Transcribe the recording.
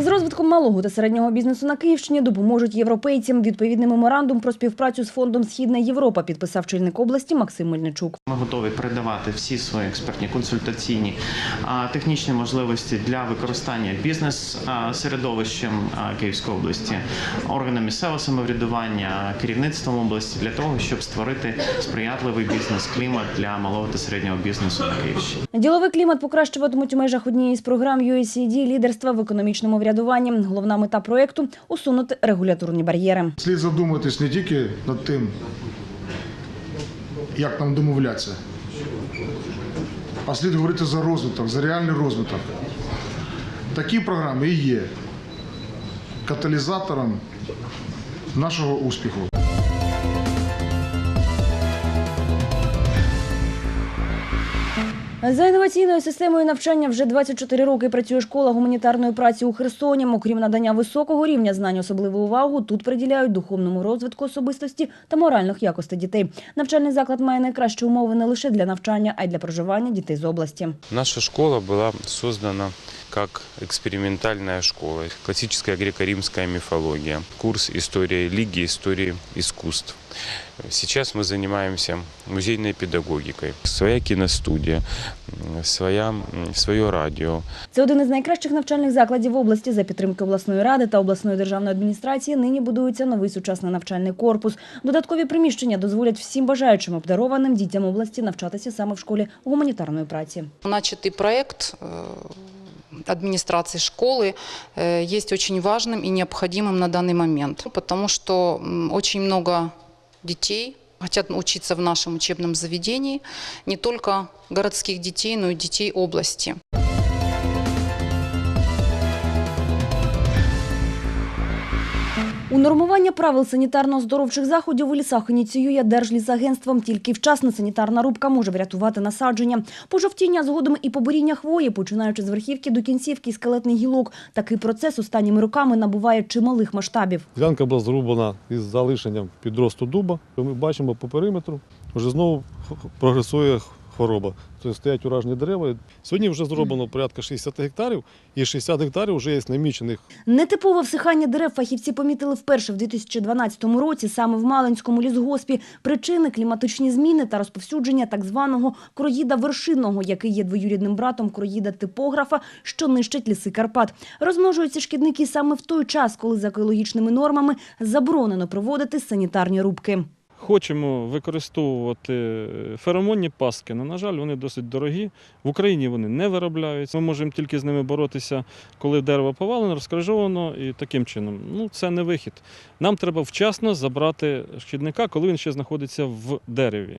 З розвитком малого та середнього бізнесу на Київщині допоможуть європейцям. Відповідний меморандум про співпрацю з фондом Східна Європа підписав чільник області Максим Мельничук. Ми готові передавати всі свої експертні, консультаційні, технічні можливості для використання бізнес-середовищем Київської області, органами місцевого самоврядування, керівництвом області для того, щоб створити сприятливий бізнес-клімат для малого та середнього бізнесу на Київщині. Діловий клімат покращуватимуть у межах однієї з програм USAID лідерства в економічному врядуванні. Головна мета проєкту усунути регуляторні бар'єри. Слід задуматись не тільки над тим, як нам домовлятися, а слід говорити за розвиток, за реальний розвиток. Такі програми і є каталізатором нашого успіху. За інноваційною системою навчання вже 24 роки працює школа гуманітарної праці у Херсоні. Окрім надання високого рівня знань, особливу увагу тут приділяють духовному розвитку особистості та моральних якостей дітей. Навчальний заклад має найкращі умови не лише для навчання, а й для проживання дітей з області. Наша школа была создана как экспериментальная школа, классическая греко-римская мифология, курс истории религии, истории искусств. Сейчас мы занимаемся музейной педагогикой, своя киностудия, м, своя, м, свое радио, Це один із найкращих навчальних закладів області. За підтримки обласної ради та обласної державної адміністрації нині будується новий сучасний навчальний корпус. Додаткові приміщення дозволять всім бажаючим обдарованим дітям області навчатися саме в школі гуманітарної праці. Начатый проект э, администрации школы э, есть очень важным и необходимым на данный момент, потому что м, очень много детей хотят учиться в нашем учебном заведении, не только городских детей, но и детей области. Унормування правил санітарно-здоровчих заходів у лісах ініціює Держлісагентством. Тільки вчасна санітарна рубка може врятувати насадження. Пожовтіння згодом і побуріння хвої, починаючи з верхівки до кінцівки і скелетних гілок. Такий процес останніми роками набуває чималих масштабів. Ділянка була зрублена із залишенням підросту дуба. Ми бачимо по периметру, вже знову прогресує хвороба. Тобто стоять уражені дерева. Сьогодні вже зроблено порядка 60 гектарів, і 60 гектарів вже є намічених Нетипове всихання дерев фахівці помітили вперше в 2012 році саме в Малинському лісгоспі. Причини – кліматичні зміни та розповсюдження так званого кроїда вершинного, який є двоюрідним братом кроїда типографа, що нищить ліси Карпат. Розмножуються шкідники саме в той час, коли за екологічними нормами заборонено проводити санітарні рубки. Хочемо використовувати феромонні паски, але, на жаль, вони досить дорогі. В Україні вони не виробляються. Ми можемо тільки з ними боротися, коли дерево повалено, розкрижовано і таким чином. Ну, це не вихід. Нам треба вчасно забрати шкідника, коли він ще знаходиться в дереві.